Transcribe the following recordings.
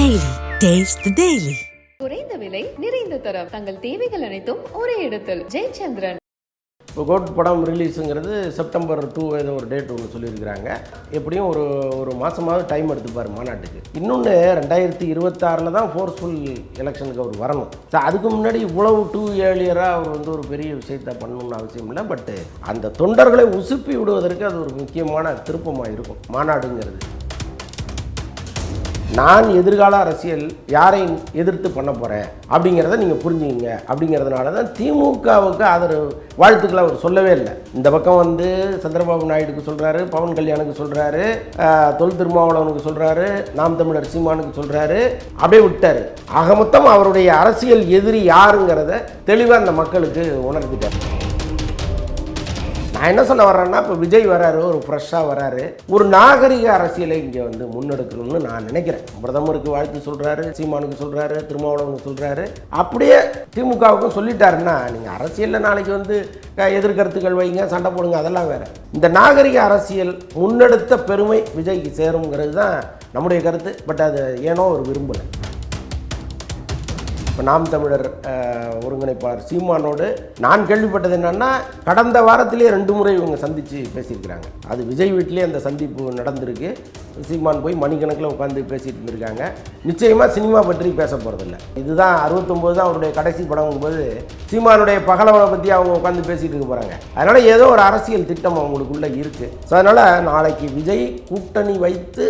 Daily. Taste the Daily. குறைந்த விலை நிறைந்த தரம். தங்கள் தேவைகள் அனைத்தும் ஒரே இடத்தில். ஜெயச்சந்திரன். இப்போ கோட் படம் ரிலீஸுங்கிறது செப்டம்பர் டூ ஏதோ ஒரு டேட் ஒன்று சொல்லியிருக்கிறாங்க. எப்படியும் ஒரு ஒரு மாதமாவது டைம் எடுத்துப்பார் மாநாட்டுக்கு. இன்னொன்று ரெண்டாயிரத்தி இருபத்தாறில் தான் ஃபோர்ஸ்ஃபுல் எலெக்ஷனுக்கு அவர் வரணும். ஸோ அதுக்கு முன்னாடி இவ்வளவு டூ ஏழியராக அவர் வந்து ஒரு பெரிய விஷயத்தை பண்ணணும்னு அவசியம் இல்லை. பட்டு அந்த தொண்டர்களை உசுப்பி விடுவதற்கு அது ஒரு முக்கியமான திருப்பமாக இருக்கும். மாநாடுங்கிறது. நான் எதிர்கால அரசியல் யாரை எதிர்த்து பண்ண போகிறேன் அப்படிங்கிறத நீங்கள் புரிஞ்சுக்கிங்க. அப்படிங்கிறதுனால தான் திமுகவுக்கு ஆதரவு. வாழ்த்துக்களை அவர் சொல்லவே இல்லை. இந்த பக்கம் வந்து சந்திரபாபு நாயுடுக்கு சொல்கிறாரு பவன் கல்யாணுக்கு சொல்கிறாரு தொல் திருமாவளவனுக்கு சொல்கிறாரு நாம் தமிழர் சீமானுக்கு சொல்கிறாரு அப்படியே விட்டார். ஆக மொத்தம் அவருடைய அரசியல் எதிரி யாருங்கிறத தெளிவாக அந்த மக்களுக்கு உணர்த்திட்டார். நான் என்ன சொல்ல வர்றேன்னா இப்போ விஜய் வராரு ஒரு ஃப்ரெஷ்ஷாக வராரு ஒரு நாகரிக அரசியலை இங்கே வந்து முன்னெடுக்கணும்னு நான் நினைக்கிறேன். பிரதமருக்கு வாழ்த்து சொல்கிறாரு சீமானுக்கு சொல்கிறாரு திருமாவளவனுக்கு சொல்கிறாரு அப்படியே திமுகவுக்கும் சொல்லிட்டாருன்னா நீங்கள் அரசியலில் நாளைக்கு வந்து எதிர்கருத்துக்கள் வைங்க சண்டை போடுங்க அதெல்லாம் வேறு. இந்த நாகரிக அரசியல் முன்னெடுத்த பெருமை விஜய்க்கு சேருங்கிறது தான் நம்முடைய கருத்து. பட் அது ஏனோ ஒரு விரும்பலை. இப்போ நாம் தமிழர் ஒருங்கிணைப்பாளர் சீமானோடு நான் கேள்விப்பட்டது என்னன்னா கடந்த வாரத்திலேயே ரெண்டு முறை இவங்க சந்தித்து பேசியிருக்கிறாங்க. அது விஜய் வீட்டிலே அந்த சந்திப்பு நடந்திருக்கு. சீமான் போய் மணிக்கணக்கில் உட்காந்து பேசிட்டு இருந்திருக்காங்க. நிச்சயமாக சினிமா பற்றி பேச போகிறதில்ல இதுதான் அறுபத்தொம்போது தான் அவருடைய கடைசி படங்கும்போது சீமானுடைய பகலவனை பற்றி அவங்க உட்காந்து பேசிட்டு இருக்க போகிறாங்க அதனால் ஏதோ ஒரு அரசியல் திட்டம் அவங்களுக்குள்ளே இருக்குது ஸோ அதனால் நாளைக்கு விஜய் கூட்டணி வைத்து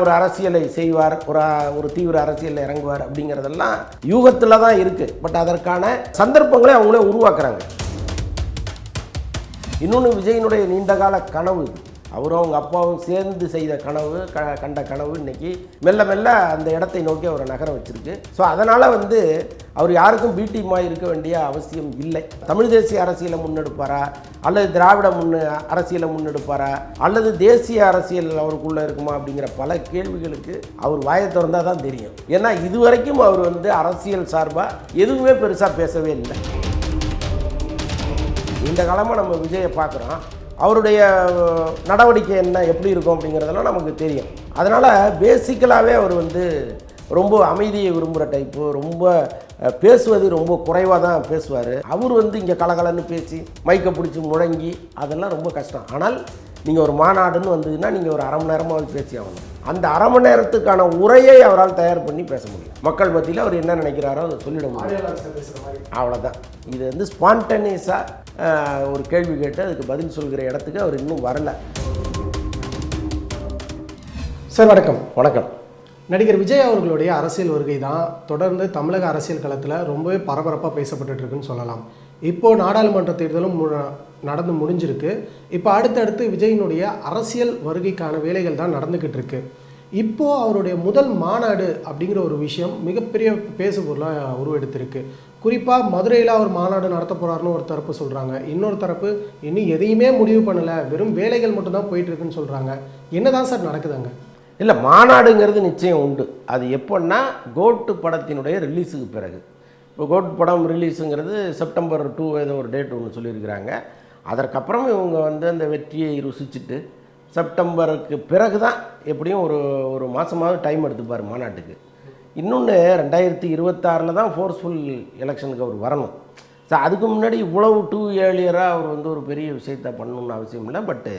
ஒரு அரசியலை செய்வார் ஒரு ஒரு தீவிர அரசியலில் இறங்குவார் அப்படிங்கிறதெல்லாம் யூகத்து யூகத்தில் தான் இருக்குது பட் அதற்கான சந்தர்ப்பங்களை அவங்களே உருவாக்குறாங்க. இன்னொன்று விஜயனுடைய நீண்டகால கனவு அவரும் அவங்க அப்பாவும் சேர்ந்து செய்த கனவு க கண்ட கனவு இன்னைக்கு மெல்ல மெல்ல அந்த இடத்தை நோக்கி அவரை நகர வச்சிருக்கு. ஸோ அதனால் வந்து அவர் யாருக்கும் பீட்டியமாக இருக்க வேண்டிய அவசியம் இல்லை. தமிழ் தேசிய அரசியலை முன்னெடுப்பாரா? அல்லது திராவிட முன்னு அரசியலை முன்னெடுப்பாரா? அல்லது தேசிய அரசியல் அவருக்குள்ளே இருக்குமா? அப்படிங்கிற பல கேள்விகளுக்கு அவர் வாயை திறந்தால் தான் தெரியும். ஏன்னா இதுவரைக்கும் அவர் வந்து அரசியல் சார்பாக எதுவுமே பெருசாக பேசவே இல்லை. இந்த காலமாக நம்ம விஜயை பார்க்குறோம். அவருடைய நடவடிக்கை என்ன எப்படி இருக்கும் அப்படிங்கிறதெல்லாம் நமக்கு தெரியும். அதனால் பேசிக்கலாகவே அவர் வந்து ரொம்ப அமைதியை விரும்புகிற டைப்பு ரொம்ப பேசுவது ரொம்ப குறைவாக தான் பேசுவார். அவர் வந்து இங்கே கலகலன்னு பேசி மைக்கை பிடிச்சி முழங்கி அதெல்லாம் ரொம்ப கஷ்டம். ஆனால் நீங்கள் ஒரு மாநாடுன்னு வந்ததுன்னா நீங்கள் ஒரு அரை மணி நேரமாவது பேசி ஆகணும். அந்த அரை மணி நேரத்துக்கான உரையை அவரால் தயார் பண்ணி பேச முடியும். மக்கள் மத்தியில் அவர் என்ன நினைக்கிறாரோ அதை சொல்லிட முடியும். அவ்வளோதான் இது வந்து ஸ்பான்டேனியஸாக ஒரு கேள்வி கேட்டு அதுக்கு பதில் சொல்கிற இடத்துக்கு அவர் இன்னும் வரல. சார் வணக்கம். வணக்கம். நடிகர் விஜய் அவர்களுடைய அரசியல் வருகை தான் தொடர்ந்து தமிழக அரசியல் களத்தில் ரொம்பவே பரபரப்பாக பேசப்பட்டுட்டு இருக்குன்னு சொல்லலாம். இப்போ நாடாளுமன்ற தேர்தலும் நடந்து முடிஞ்சிருக்கு. இப்போ அடுத்தடுத்து விஜயினுடைய அரசியல் வருகைக்கான வேலைகள் தான் நடந்துக்கிட்டு இருக்கு. இப்போது அவருடைய முதல் மாநாடு அப்படிங்கிற ஒரு விஷயம் மிகப்பெரிய பேசு பொருளாக உருவெடுத்திருக்கு. குறிப்பாக மதுரையில் அவர் மாநாடு நடத்த போகிறாருன்னு ஒரு தரப்பு சொல்கிறாங்க இன்னொரு தரப்பு இன்னும் எதையுமே முடிவு பண்ணலை. வெறும் வேலைகள் மட்டும்தான் போயிட்டுருக்குன்னு சொல்கிறாங்க என்ன தான் சார் நடக்குதுங்க இல்லை மாநாடுங்கிறது நிச்சயம் உண்டு. அது எப்போன்னா கோட்டு படத்தினுடைய ரிலீஸுக்கு பிறகு. இப்போ கோட் படம் ரிலீஸுங்கிறது செப்டம்பர் டூ ஏதோ ஒரு டேட் ஒன்று சொல்லியிருக்கிறாங்க. அதற்கப்புறம் இவங்க வந்து அந்த வெற்றியை ருசிச்சுட்டு செப்டம்பருக்கு பிறகு தான் எப்படியும் ஒரு ஒரு மாதமாவது டைம் எடுத்துப்பார் மாநாட்டுக்கு. இன்னொன்று ரெண்டாயிரத்தி இருபத்தாறில் தான் ஃபோர்ஸ்ஃபுல் எலெக்ஷனுக்கு அவர் வரணும். ஸோ அதுக்கு முன்னாடி இவ்வளவு டூ ஏழியராக அவர் வந்து ஒரு பெரிய விஷயத்தை பண்ணணும்னு அவசியம் இல்லை. பட்டு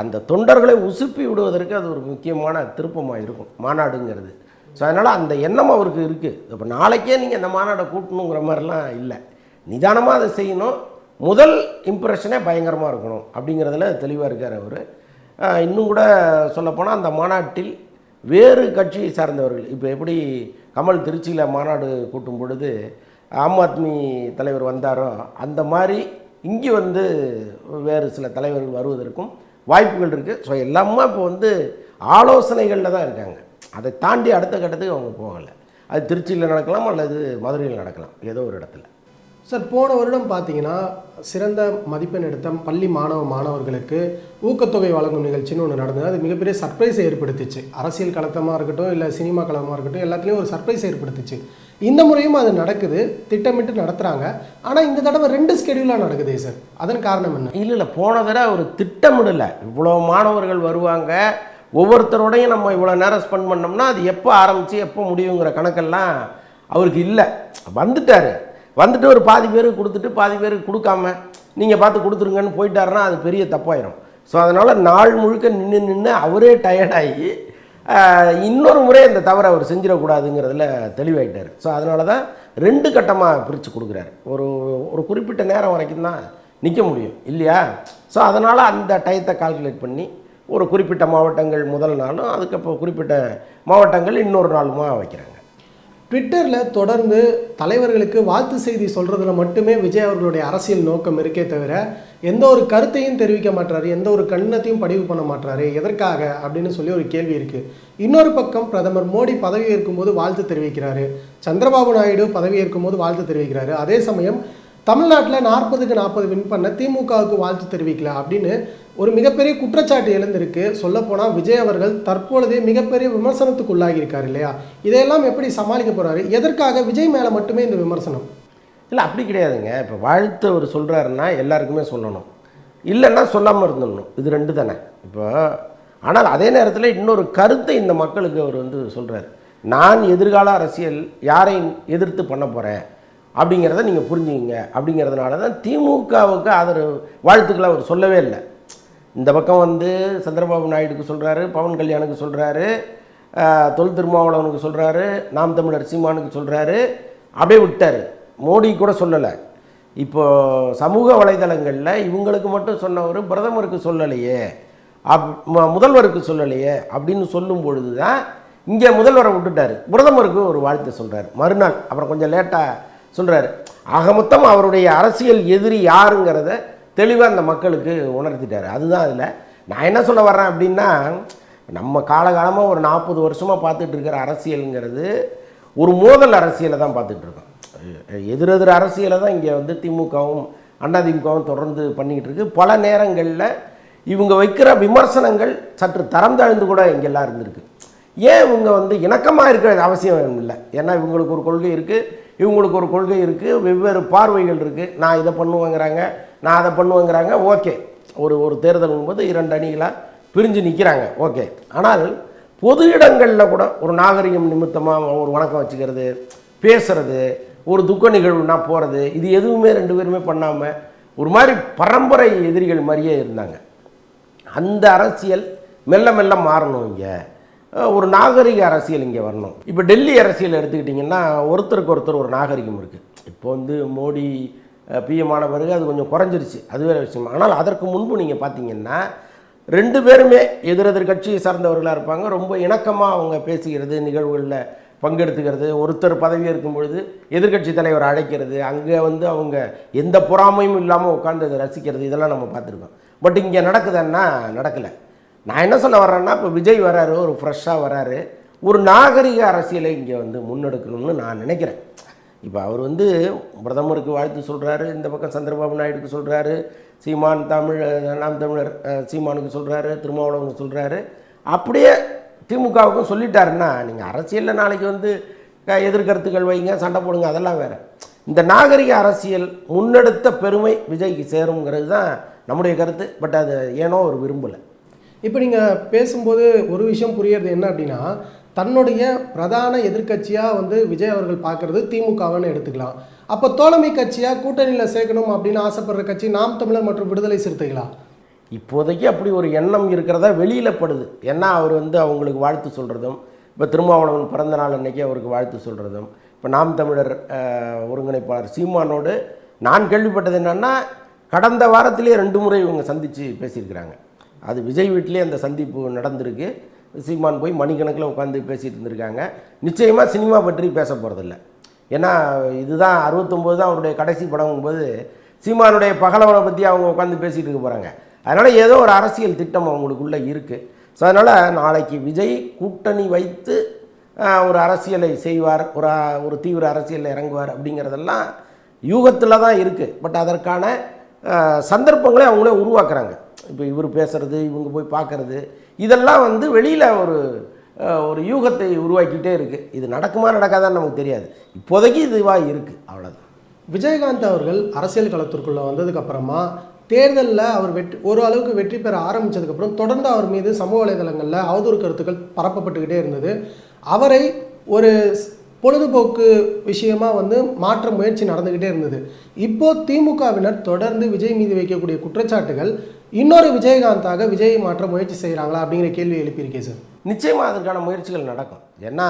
அந்த தொண்டர்களை உசுப்பி விடுவதற்கு அது ஒரு முக்கியமான திருப்பமாக இருக்கும் மாநாடுங்கிறது. ஸோ அதனால் அந்த எண்ணம் அவருக்கு இருக்குது இப்போ நாளைக்கே நீங்கள் இந்த மாநாடை கூட்டணுங்கிற மாதிரிலாம் இல்லை. நிதானமாக அதை செய்யணும். முதல் இம்ப்ரெஷனே பயங்கரமாக இருக்கணும் அப்படிங்கிறதுல தெளிவாக இருக்கார் அவர். இன்னும் கூட சொல்லப்போனால் அந்த மாநாட்டில் வேறு கட்சி சார்ந்தவர்கள் இப்போ எப்படி கமல் திருச்சியில் மாநாடு கூட்டும் பொழுது ஆம் ஆத்மி தலைவர் வந்தாரோ அந்த மாதிரி இங்கே வந்து வேறு சில தலைவர்கள் வருவதற்கும் வாய்ப்புகள் இருக்குது ஸோ எல்லாமே இப்போ வந்து ஆலோசனைகளில் தான் இருக்காங்க. அதை தாண்டி அடுத்த கட்டத்துக்கு அவங்க போகலை. அது திருச்சியில் நடக்கலாம் அல்லது மதுரையில் நடக்கலாம் ஏதோ ஒரு இடத்துல. சார் போன வருடம் பார்த்தீங்கன்னா சிறந்த மதிப்பெண் எடுத்த பள்ளி மாணவ மாணவர்களுக்கு ஊக்கத்தொகை வழங்கும் நிகழ்ச்சின்னு ஒன்று நடந்தது. அது மிகப்பெரிய சர்ப்ரைஸை ஏற்படுத்திச்சு. அரசியல் கலத்தமாக இருக்கட்டும் இல்லை சினிமா களமாக இருக்கட்டும் எல்லாத்துலேயும் ஒரு சர்ப்ரைஸ் ஏற்படுத்திச்சு. இந்த முறையும் அது நடக்குது. திட்டமிட்டு நடத்துகிறாங்க ஆனால் இந்த தடவை ரெண்டு ஸ்கெடியூலாக நடக்குதே சார். அதன் காரணம் என்ன? இல்லை இல்லை. போன தடவை ஒரு திட்டமிடலை. இவ்வளோ மாணவர்கள் வருவாங்க. ஒவ்வொருத்தரோடையும் நம்ம இவ்வளோ நேரம் ஸ்பெண்ட் பண்ணோம்னா அது எப்போ ஆரம்பித்து எப்போ முடியுங்கிற கணக்கெல்லாம் அவருக்கு இல்லை. வந்துட்டார். வந்துட்டு ஒரு பாதி பேருக்கு கொடுத்துட்டு பாதி பேருக்கு கொடுக்காம நீங்கள் பார்த்து கொடுத்துருங்கன்னு போயிட்டாருன்னா அது பெரிய தப்பாயிரும். ஸோ அதனால் நாள் முழுக்க நின்று நின்று அவரே டயர்டாகி இன்னொரு முறை இந்த தவறை அவர் செஞ்சிடக்கூடாதுங்கிறதுல தெளிவாயிட்டார். ஸோ அதனால தான் ரெண்டு கட்டமாக பிரித்து கொடுக்குறாரு. ஒரு ஒரு குறிப்பிட்ட நேரம் வரைக்கும் தான் நிற்க முடியும் இல்லையா? ஸோ அதனால் அந்த டயத்தை கால்குலேட் பண்ணி ஒரு குறிப்பிட்ட மாவட்டங்கள் முதல் நாளும் அதுக்கப்புறம் குறிப்பிட்ட மாவட்டங்கள் இன்னொரு நாளுமா வைக்கிறாங்க. ட்விட்டரில் தொடர்ந்து தலைவர்களுக்கு வாழ்த்து செய்தி சொல்கிறதுல மட்டுமே விஜய் அவர்களுடைய அரசியல் நோக்கம் இருக்கே தவிர எந்த ஒரு கருத்தையும் தெரிவிக்க மாட்டாரு எந்த ஒரு கண்ணத்தையும் பதிவு பண்ண மாட்டாரு எதற்காக அப்படின்னு சொல்லி ஒரு கேள்வி இருக்குது இன்னொரு பக்கம் பிரதமர் மோடி பதவி ஏற்கும்போது வாழ்த்து தெரிவிக்கிறாரு. சந்திரபாபு நாயுடு பதவி ஏற்கும்போது வாழ்த்து தெரிவிக்கிறாரு. அதே சமயம் தமிழ்நாட்டில் நாற்பதுக்கு நாற்பது வின் பண்ண திமுகவுக்கு வாழ்த்து தெரிவிக்கல அப்படின்னு ஒரு மிகப்பெரிய குற்றச்சாட்டு எழுந்திருக்கு. சொல்லப்போனால் விஜய் அவர்கள் தற்பொழுதே மிகப்பெரிய விமர்சனத்துக்கு உள்ளாகி இல்லையா? இதையெல்லாம் எப்படி சமாளிக்க போகிறாரு எதற்காக விஜய் மேலே மட்டுமே இந்த விமர்சனம்? இல்லை அப்படி கிடையாதுங்க. இப்போ வாழ்த்து அவர் சொல்கிறாருன்னா எல்லாருக்குமே சொல்லணும். இல்லைன்னா சொல்லாமல் இருந்துடணும். இது ரெண்டு தானே. இப்போ ஆனால் அதே நேரத்தில் இன்னொரு கருத்தை இந்த மக்களுக்கு அவர் வந்து சொல்கிறார் நான் எதிர்கால அரசியல் யாரை எதிர்த்து பண்ண போகிறேன் அப்படிங்கிறத நீங்கள் புரிஞ்சுக்கிங்க. அப்படிங்கிறதுனால தான் திமுகவுக்கு ஆதரவு வாழ்த்துக்களை அவர் சொல்லவே இல்லை. இந்த பக்கம் வந்து சந்திரபாபு நாயுடுக்கு சொல்கிறாரு பவன் கல்யாணுக்கு சொல்கிறாரு தொல் திருமாவளவனுக்கு சொல்கிறாரு நாம் தமிழர் சீமானுக்கு சொல்கிறாரு அப்படியே விட்டார். மோடி கூட சொல்லலை. இப்போ சமூக வலைதளங்களில் இவங்களுக்கு மட்டும் சொன்னவர் பிரதமருக்கு சொல்லலையே அப் முதல்வருக்கு சொல்லலையே அப்படின்னு சொல்லும் பொழுது தான் இங்கே முதல்வரை விட்டுட்டார். பிரதமருக்கு ஒரு வாழ்த்து சொல்கிறார் மறுநாள் அப்புறம் கொஞ்சம் லேட்டாக சொல்கிறாரு ஆக மொத்தம் அவருடைய அரசியல் எதிரி யாருங்கிறத தெளிவாக அந்த மக்களுக்கு உணர்த்திட்டார். அதுதான் அதில். நான் என்ன சொல்ல வர்றேன் அப்படின்னா நம்ம காலகாலமாக ஒரு நாற்பது வருஷமாக பார்த்துட்டு இருக்கிற அரசியலுங்கிறது ஒரு மோதல் அரசியலை தான் பார்த்துட்ருக்கோம் எதிரெதிர் அரசியலை தான் இங்கே வந்து திமுகவும் அதிமுகவும் தொடர்ந்து பண்ணிக்கிட்டு இருக்கு. பல நேரங்களில் இவங்க வைக்கிற விமர்சனங்கள் சற்று தரம் தாழ்ந்து கூட இங்கெல்லாம் இருந்திருக்கு. ஏன் இவங்க வந்து இணக்கமாக இருக்கிற அவசியம் இல்லை? ஏன்னா இவங்களுக்கு ஒரு கொள்கை இருக்குது இவங்களுக்கு ஒரு கொள்கை இருக்குது வெவ்வேறு பார்வைகள் இருக்குது நான் இதை பண்ணுவேங்கிறாங்க நான் அதை பண்ணுவேங்கிறாங்க ஓகே. ஒரு ஒரு தேர்தல் போது இரண்டு அணிகளாக பிரிஞ்சு நிற்கிறாங்க ஓகே. ஆனால் பொது இடங்களில் கூட ஒரு நாகரிகம் நிமித்தமாக ஒரு வணக்கம் வச்சுக்கிறது பேசுறது ஒரு துக்க நிகழ்வுனா போகிறது இது எதுவுமே ரெண்டு பேருமே பண்ணாமல் ஒரு மாதிரி பரம்பரை எதிரிகள் மாதிரியே இருந்தாங்க. அந்த அரசியல் மெல்ல மெல்ல மாறணும் இங்கே. ஒரு நாகரிக அரசியல் இங்கே வரணும். இப்போ டெல்லி அரசியல் எடுத்துக்கிட்டிங்கன்னா ஒருத்தருக்கு ஒருத்தர் ஒரு நாகரிகம் இருக்குது இப்போ வந்து மோடி பிஎம் ஆன பிறகு அது கொஞ்சம் குறைஞ்சிருச்சு. அது வேறு விஷயம். ஆனால் அதற்கு முன்பு நீங்கள் பார்த்தீங்கன்னா ரெண்டு பேருமே எதிரெதிர் கட்சியை சார்ந்தவர்களாக இருப்பாங்க. ரொம்ப இணக்கமாக அவங்க பேசுகிறது நிகழ்வுகளில் பங்கெடுத்துக்கிறது. ஒருத்தர் பதவி இருக்கும் பொழுது எதிர்க்கட்சி தலைவர் அழைக்கிறது. அங்கே வந்து அவங்க எந்த பொறாமையும் இல்லாமல் உட்காந்து அதை ரசிக்கிறது. இதெல்லாம் நம்ம பார்த்துருக்கோம். பட் இங்கே நடக்குதுன்னா நடக்கலை. நான் என்ன சொல்ல வர்றேன்னா இப்போ விஜய் வராரு ஒரு ஃப்ரெஷ்ஷாக வராரு ஒரு நாகரிக அரசியலை இங்கே வந்து முன்னெடுக்கணும்னு நான் நினைக்கிறேன். இப்போ அவர் வந்து பிரதமருக்கு வாழ்த்து சொல்கிறாரு இந்த பக்கம் சந்திரபாபு நாயுடுக்கு சொல்கிறாரு சீமான் தமிழ் நாம் தமிழர் சீமானுக்கு சொல்கிறாரு திருமாவளவனுக்கு சொல்கிறாரு அப்படியே திமுகவுக்கும் சொல்லிட்டாருன்னா நீங்கள் அரசியலில் நாளைக்கு வந்து எதிர்கருத்துக்கள் வைங்க சண்டை போடுங்க அதெல்லாம் வேறு. இந்த நாகரிக அரசியல் முன்னெடுத்த பெருமை விஜய்க்கு சேருங்கிறது தான் நம்முடைய கருத்து பட் அது ஏனோ ஒரு விரும்பலை. இப்போ நீங்கள் பேசும்போது ஒரு விஷயம் புரியறது என்ன அப்படின்னா தன்னுடைய பிரதான எதிர்க்கட்சியாக வந்து விஜய் அவர்கள் பார்க்குறது திமுகவன்னு எடுத்துக்கலாம். அப்போ தோழமை கட்சியாக கூட்டணியில் சேர்க்கணும் அப்படின்னு ஆசைப்படுற கட்சி நாம் தமிழர் மற்றும் விடுதலை சிறுத்தைகளா? இப்போதைக்கு அப்படி ஒரு எண்ணம் இருக்கிறதா வெளியில் படுது. ஏன்னா அவர் வந்து அவங்களுக்கு வாழ்த்து சொல்கிறதும் இப்போ திருமாவளவன் பிறந்த நாள் அன்றைக்கி அவருக்கு வாழ்த்து சொல்கிறதும் இப்போ நாம் தமிழர் ஒருங்கிணைப்பாளர் சீமானோடு நான் கேள்விப்பட்டது என்னென்னா கடந்த வாரத்திலே ரெண்டு முறை இவங்க சந்தித்து பேசியிருக்கிறாங்க. அது விஜய் வீட்டிலே அந்த சந்திப்பு நடந்திருக்கு. சீமான் போய் மணிக்கணக்கில் உட்காந்து பேசிகிட்டு இருந்திருக்காங்க. நிச்சயமாக சினிமா பற்றி பேச போகிறதில்ல ஏன்னா இதுதான் அறுபத்தொம்போது தான் அவருடைய கடைசி படங்கும்போது சீமானுடைய பகலவனை பற்றி அவங்க உட்காந்து பேசிகிட்டு இருக்க போகிறாங்க அதனால் ஏதோ ஒரு அரசியல் திட்டம் அவங்களுக்குள்ளே இருக்குது ஸோ அதனால் நாளைக்கு விஜய் கூட்டணி வைத்து ஒரு அரசியலை செய்வார் ஒரு ஒரு தீவிர அரசியலில் இறங்குவார் அப்படிங்கிறதெல்லாம் யூகத்தில் தான் இருக்குது பட் அதற்கான சந்தர்ப்பங்களை அவங்களே உருவாக்குறாங்க. இப்போ இவர் பேசுகிறது இவங்க போய் பார்க்குறது இதெல்லாம் வந்து வெளியில் ஒரு ஒரு யூகத்தை உருவாக்கிட்டே இருக்குது இது நடக்குமா நடக்காதான்னு நமக்கு தெரியாது. இப்போதைக்கு இதுவாக இருக்குது அவ்வளோதான் விஜயகாந்த் அவர்கள் அரசியல் களத்திற்குள்ளே வந்ததுக்கப்புறமா தேர்தலில் அவர் வெற்றி ஒரு அளவுக்கு வெற்றி பெற ஆரம்பித்ததுக்கப்புறம் தொடர்ந்து அவர் மீது சமூக வலைதளங்களில் அவதூறு கருத்துக்கள் பரப்பப்பட்டுக்கிட்டே இருந்தது. அவரை ஒரு பொழுதுபோக்கு விஷயமா வந்து மாற்ற முயற்சி நடந்துக்கிட்டே இருந்தது. இப்போது திமுகவினர் தொடர்ந்து விஜய் மீது வைக்கக்கூடிய குற்றச்சாட்டுகள் இன்னொரு விஜயகாந்தாக விஜயை மாற்ற முயற்சி செய்கிறாங்களா அப்படிங்கிற கேள்வி எழுப்பியிருக்கேன் சார். நிச்சயமாக அதற்கான முயற்சிகள் நடக்கும். ஏன்னா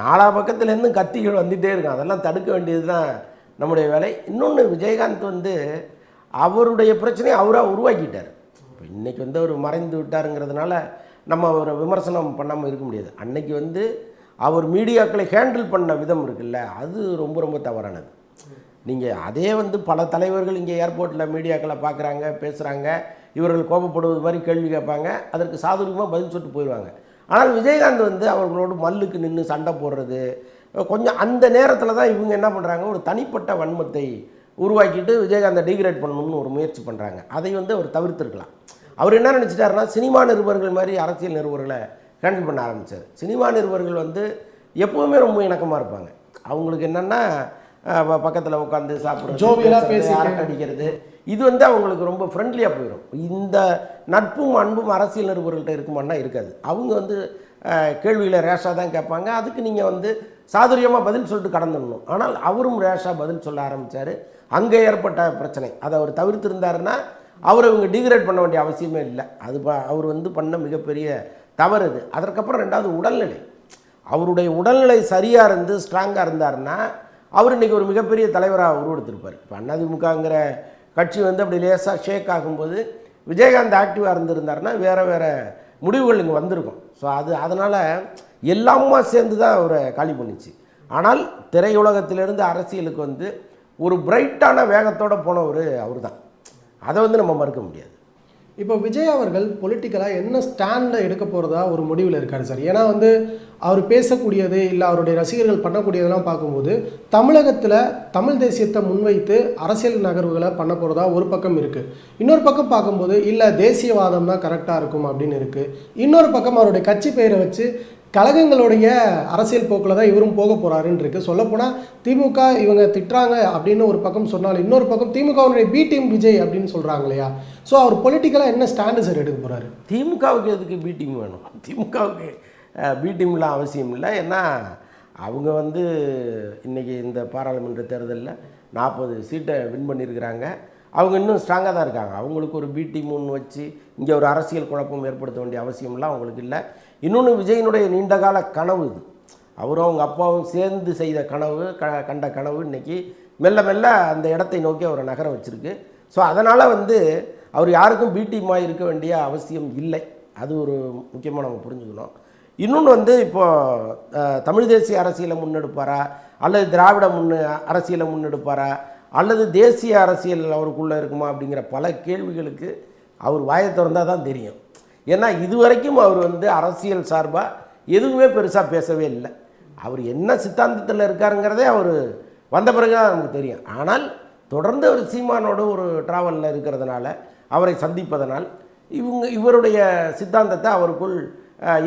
நாலா பக்கத்துலேருந்து கத்திகள் வந்துகிட்டே இருக்கும். அதெல்லாம் தடுக்க வேண்டியது தான் நம்முடைய வேலை. இன்னொன்று விஜயகாந்த் வந்து அவருடைய பிரச்சனையை அவராக உருவாக்கிட்டார். இப்போ இன்றைக்கி வந்து அவர் மறைந்து விட்டாருங்கிறதுனால நம்ம அவரை விமர்சனம் பண்ணாமல் இருக்க முடியாது. அன்னைக்கு வந்து அவர் மீடியாக்களை ஹேண்டில் பண்ண விதம் இருக்குல்ல அது ரொம்ப ரொம்ப தவறானது. நீங்கள் அதே வந்து பல தலைவர்கள் இங்கே ஏர்போர்ட்டில் மீடியாக்களை பார்க்குறாங்க பேசுகிறாங்க இவர்கள் கோபப்படுவது மாதிரி கேள்வி கேட்பாங்க. அதற்கு சாதுரியமாக பதில் சொல்லிட்டு போயிடுவாங்க. ஆனால் விஜயகாந்த் வந்து அவர்களோடு மல்லுக்கு நின்று சண்டை போடுறது கொஞ்சம் அந்த நேரத்தில் தான் இவங்க என்ன பண்ணுறாங்க ஒரு தனிப்பட்ட வன்மத்தை உருவாக்கிட்டு விஜயகாந்தை டீக்ரேட் பண்ணணும்னு ஒரு முயற்சி பண்ணுறாங்க அதை வந்து அவர் தவிர்த்திருக்கலாம். அவர் என்ன நினச்சிட்டாருன்னா சினிமா நிருபர்கள் மாதிரி அரசியல் நிருபர்களை ஹேண்டில் பண்ண ஆரம்பித்தார் சினிமா நிருபர்கள் வந்து எப்போவுமே ரொம்ப இணக்கமாக இருப்பாங்க. அவங்களுக்கு என்னென்னா பக்கத்தில் உட்காந்து சாப்பிட்றது. அரட்டை அடிக்கிறது இது வந்து அவங்களுக்கு ரொம்ப ஃப்ரெண்ட்லியாக போயிடும் இந்த நட்பும் அன்பும் அரசியல் நிருபர்கள்ட்ட இருக்குமான்னா இருக்காது. அவங்க வந்து கேள்வியில் ரேஷாக தான் கேட்பாங்க. அதுக்கு நீங்கள் வந்து சாதுரியமாக பதில் சொல்லிட்டு கடந்துடணும். ஆனால் அவரும் ரேஷாக பதில் சொல்ல ஆரம்பித்தார் அங்கே ஏற்பட்ட பிரச்சனை. அதை அவர் தவிர்த்திருந்தாருன்னா அவரை இவங்க டிகிரேட் பண்ண வேண்டிய அவசியமே இல்லை. அது அவர் வந்து பண்ண மிகப்பெரிய தவறு இது. அதற்கப்புறம் ரெண்டாவது உடல்நிலை. அவருடைய உடல்நிலை சரியாக இருந்து ஸ்ட்ராங்காக இருந்தாருன்னா அவர் இன்றைக்கி ஒரு மிகப்பெரிய தலைவராக உருவெடுத்திருப்பார். இப்போ அதிமுகங்கிற கட்சி வந்து அப்படி லேசாக ஷேக் ஆகும்போது விஜயகாந்த் ஆக்டிவாக இருந்திருந்தாருன்னா வேறு வேறு முடிவுகள் இங்கே வந்திருக்கும். ஸோ அது அதனால் எல்லாமும் சேர்ந்து தான் அவரை காலி பண்ணிச்சு. ஆனால் திரையுலகத்திலிருந்து அரசியலுக்கு வந்து ஒரு பிரைட்டான வேகத்தோடு போனவர் அவர் தான் அதை வந்து நம்ம மறுக்க முடியாது. இப்போ விஜய் அவர்கள் பொலிட்டிக்கலாக என்ன ஸ்டாண்டில் எடுக்க போகிறதா ஒரு முடிவில் இருக்கார் சார்? ஏன்னா வந்து அவர் பேசக்கூடியது இல்லை அவருடைய ரசிகர்கள் பண்ணக்கூடியதெல்லாம் பார்க்கும்போது தமிழகத்தில் தமிழ் தேசியத்தை முன்வைத்து அரசியல் நகர்வுகளை பண்ண போகிறதா ஒரு பக்கம் இருக்குது இன்னொரு பக்கம் பார்க்கும்போது இல்லை தேசியவாதம் தான் கரெக்டாக இருக்கும் அப்படின்னு இருக்குது இன்னொரு பக்கம் அவருடைய கட்சி பெயரை வச்சு கழகங்களுடைய அரசியல் போக்கில் தான் இவரும் போக போகிறாருன்னு இருக்குது சொல்லப்போனால் திமுக இவங்க திட்டுறாங்க அப்படின்னு ஒரு பக்கம் சொன்னால் இன்னொரு பக்கம் திமுகவுடைய பி டீம் விஜய் அப்படின்னு சொல்கிறாங்க இல்லையா? ஸோ அவர் பொலிட்டிக்கலாக என்ன ஸ்டாண்டு சார் எடுக்க போகிறாரு திமுகவுக்கு எதுக்கு பி டீம் வேணும்? திமுகவுக்கு பி டீம்லாம் அவசியம் இல்லை. ஏன்னா அவங்க வந்து இன்றைக்கி இந்த பாராளுமன்ற தேர்தலில் நாற்பது சீட்டை வின் பண்ணியிருக்கிறாங்க அவங்க இன்னும் ஸ்ட்ராங்காக தான் இருக்காங்க. அவங்களுக்கு ஒரு பி டீம் ஒன்று வச்சு இங்கே ஒரு அரசியல் குழப்பம் ஏற்படுத்த வேண்டிய அவசியம்லாம் அவங்களுக்கு இல்லை. இன்னொன்று விஜயனுடைய நீண்டகால கனவு இது. அவரும் அவங்க அப்பாவும் சேர்ந்து செய்த கனவு க கண்ட கனவு இன்றைக்கி மெல்ல மெல்ல அந்த இடத்தை நோக்கி அவரை நகர வச்சுருக்கு. ஸோ அதனால் வந்து அவர் யாருக்கும் பிடிமாய் இருக்க வேண்டிய அவசியம் இல்லை. அது ஒரு முக்கியமாக நம்ம புரிஞ்சுக்கணும். இன்னொன்று வந்து இப்போது தமிழ் தேசிய அரசியலை முன்னெடுப்பாரா? அல்லது திராவிட முன்னு அரசியலை முன்னெடுப்பாரா? அல்லது தேசிய அரசியல் அவருக்குள்ளே இருக்குமா அப்படிங்கிற பல கேள்விகளுக்கு அவர் வாயை திறந்தால் தான் தெரியும். ஏன்னா இதுவரைக்கும் அவர் வந்து அரசியல் சார்பாக எதுவுமே பெருசாக பேசவே இல்லை. அவர் என்ன சித்தாந்தத்தில் இருக்காருங்கிறதே அவர் வந்த பிறகு தான் நமக்கு தெரியும். ஆனால் தொடர்ந்து அவர் சீமானோட ஒரு ட்ராவலில் இருக்கிறதுனால அவரை சந்திப்பதனால் இவங்க இவருடைய சித்தாந்தத்தை அவருக்குள்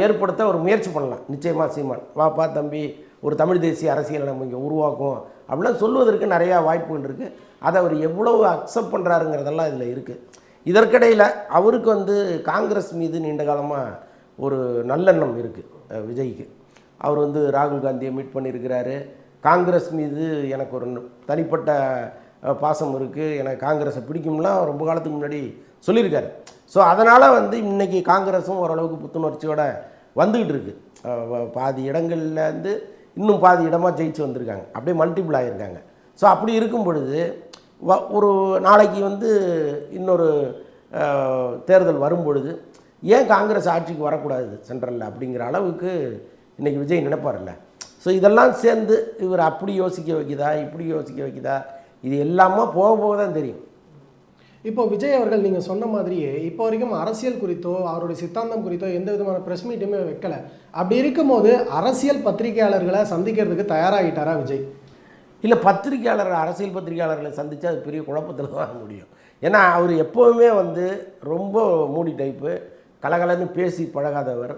ஏற்படுத்த ஒரு முயற்சி பண்ணலாம். நிச்சயமாக சீமான். வாப்பா தம்பி ஒரு தமிழ் தேசிய அரசியலை நம்ம இங்கே உருவாக்கும் அப்படிலாம் சொல்வதற்கு நிறையா வாய்ப்புகள் இருக்குது அதை அவர் எவ்வளவு அக்செப்ட் பண்ணுறாருங்கிறதெல்லாம் இதில் இருக்குது இதற்கிடையில் அவருக்கு வந்து காங்கிரஸ் மீது நீண்ட காலமாக ஒரு நல்லெண்ணம் இருக்குது விஜய்க்கு. அவர் வந்து ராகுல் காந்தியை மீட் பண்ணியிருக்கிறாரு. காங்கிரஸ் மீது எனக்கு ஒரு தனிப்பட்ட பாசம் இருக்குது எனக்கு காங்கிரஸை பிடிக்கும்லாம் ரொம்ப காலத்துக்கு முன்னாடி சொல்லியிருக்காரு. ஸோ அதனால் வந்து இன்றைக்கி காங்கிரஸும் ஓரளவுக்கு புத்துணர்ச்சியோடு வந்துக்கிட்டு இருக்கு. பாதி இடங்கள்லேருந்து இன்னும் பாதி இடமாக ஜெயிச்சு வந்திருக்காங்க. அப்படியே மல்டிபிள் ஆகியிருக்காங்க ஸோ அப்படி இருக்கும் பொழுது வ ஒரு நாளைக்கு வந்து இன்னொரு தேர்தல் வரும்பொழுது ஏன் காங்கிரஸ் ஆட்சிக்கு வரக்கூடாது சென்ட்ரலில் அப்படிங்கிற அளவுக்கு இன்றைக்கி விஜய் நினைப்பார்ல ஸோ இதெல்லாம் சேர்ந்து இவர் அப்படி யோசிக்க வைக்குதா இப்படி யோசிக்க வைக்குதா இது எல்லாமே போக போக தான் தெரியும். இப்போ விஜய் அவர்கள் நீங்கள் சொன்ன மாதிரியே இப்போ வரைக்கும் அரசியல் குறித்தோ அவருடைய சித்தாந்தம் குறித்தோ எந்த விதமான ப்ரெஸ் மீட்டுமே வைக்கல. அப்படி இருக்கும்போது அரசியல் பத்திரிகையாளர்களை சந்திக்கிறதுக்கு தயாராகிட்டாரா விஜய்? இல்லை பத்திரிக்கையாளர் அரசியல் பத்திரிக்கையாளர்களை சந்தித்து அது பெரிய குழப்பத்தில் தான் முடியும். ஏன்னா அவர் எப்போவுமே வந்து ரொம்ப மூடி டைப்பு கலகலன்னு பேசி பழகாதவர்.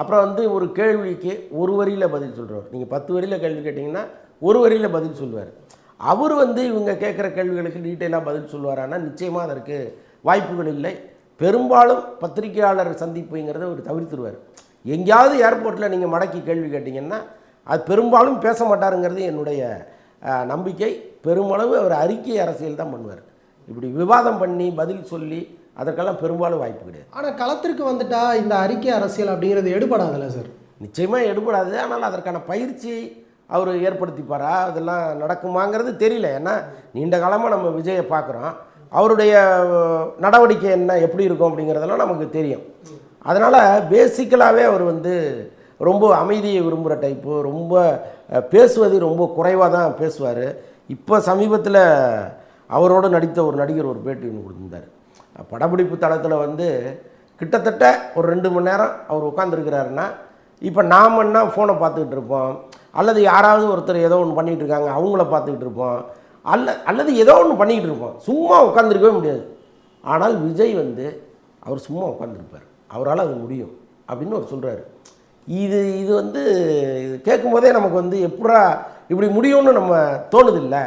அப்புறம் வந்து ஒரு கேள்விக்கு ஒரு வரியில் பதில் சொல்கிறவர் நீங்கள் பத்து வரியில் கேள்வி கேட்டிங்கன்னா ஒரு வரியில் பதில் சொல்லுவார். அவர் வந்து இவங்க கேட்குற கேள்விகளுக்கு டீட்டெயிலாக பதில் சொல்லுவாரானா நிச்சயமாக அதற்கு வாய்ப்புகள் இல்லை. பெரும்பாலும் பத்திரிகையாளர் சந்திப்புங்கிறத அவர் தவிர்த்துருவார். எங்கேயாவது ஏர்போர்ட்டில் நீங்கள் மடக்கி கேள்வி கேட்டிங்கன்னா அது பெரும்பாலும் பேச மாட்டாருங்கிறது என்னுடைய நம்பிக்கை. பெருமளவு அவர் அறிக்கை அரசியல் தான் பண்ணுவார். இப்படி விவாதம் பண்ணி பதில் சொல்லி அதற்கெல்லாம் பெரும்பாலும் வாய்ப்பு கிடையாது. ஆனால் களத்திற்கு வந்துட்டா இந்த அறிக்கை அரசியல் அப்படிங்கிறது எடுபடாதுல்ல சார்? நிச்சயமாக எடுபடாது. ஆனால் அதற்கான பயிற்சியை அவர் ஏற்படுத்திப்பாரா? அதெல்லாம் நடக்குமாங்கிறது தெரியல. ஏன்னா நீண்ட காலமாக நம்ம விஜயை பார்க்குறோம். அவருடைய நடவடிக்கை என்ன எப்படி இருக்கும் அப்படிங்கிறதெல்லாம் நமக்கு தெரியும். அதனால் பேசிக்கலாகவே அவர் வந்து ரொம்ப அமைதியை விரும்புகிற டைப்பு ரொம்ப பேசுவது ரொம்ப குறைவாக தான் பேசுவார். இப்போ சமீபத்தில் அவரோடு நடித்த ஒரு நடிகர் ஒரு பேட்டி ஒன்று கொடுத்துருந்தார். படப்பிடிப்பு தளத்தில் வந்து கிட்டத்தட்ட ஒரு ரெண்டு மணி நேரம் அவர் உட்காந்துருக்கிறாருன்னா இப்போ நாமன்னா ஃபோனை பார்த்துக்கிட்டு இருப்போம். அல்லது யாராவது ஒருத்தர் ஏதோ ஒன்று பண்ணிகிட்டு இருக்காங்க அவங்கள பார்த்துக்கிட்டு இருப்போம். அல்ல அல்லது ஏதோ ஒன்று பண்ணிக்கிட்டு இருப்போம். சும்மா உட்காந்துருக்கவே முடியாது. ஆனால் விஜய் வந்து அவர் சும்மா உட்காந்துருப்பார் அவரால் அது முடியும் அப்படின்னு அவர் சொல்கிறாரு இது இது வந்து இது கேட்கும்போதே நமக்கு வந்து எப்படா இப்படி முடியும்னு நம்ம தோணுதில்லை.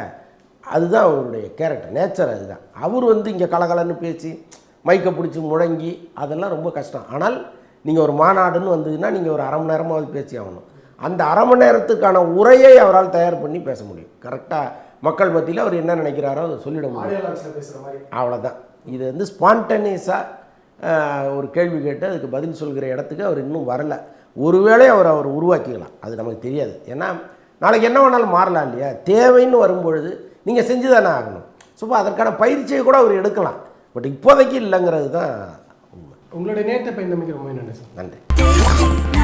அதுதான் அவருடைய கேரக்டர் நேச்சர் அதுதான். அவர் வந்து இங்கே கலகலன்னு பேசி மைக்கை பிடிச்சி முழங்கி அதெல்லாம் ரொம்ப கஷ்டம். ஆனால் நீங்கள் ஒரு மாநாடுன்னு வந்ததுன்னா நீங்கள் ஒரு அரை மணி நேரமாவது பேசி ஆகணும். அந்த அரை மணி நேரத்துக்கான உரையை அவரால் தயார் பண்ணி பேச முடியும். கரெக்டாக மக்கள் மத்தியில் அவர் என்ன நினைக்கிறாரோ அதை சொல்லிட முடியும். அவ்வளோதான் இது வந்து ஸ்பான்டேனியஸாக ஒரு கேள்வி கேட்டு அதுக்கு பதில் சொல்கிற இடத்துக்கு அவர் இன்னும் வரல. ஒருவேளை அவர் அவர் உருவாக்கிக்கலாம். அது நமக்கு தெரியாது. ஏன்னா நாளைக்கு என்ன வேணாலும் மாறலாம் இல்லையா? தேவைன்னு வரும்பொழுது நீங்கள் செஞ்சு தானே ஆகணும் ஸோ அதற்கான பயிற்சியை கூட அவர் எடுக்கலாம். பட் இப்போதைக்கு இல்லைங்கிறது தான் உங்களுடைய நேரத்தை பயந்தமைக்கு ரொம்ப நன்றி சார்? நன்றி.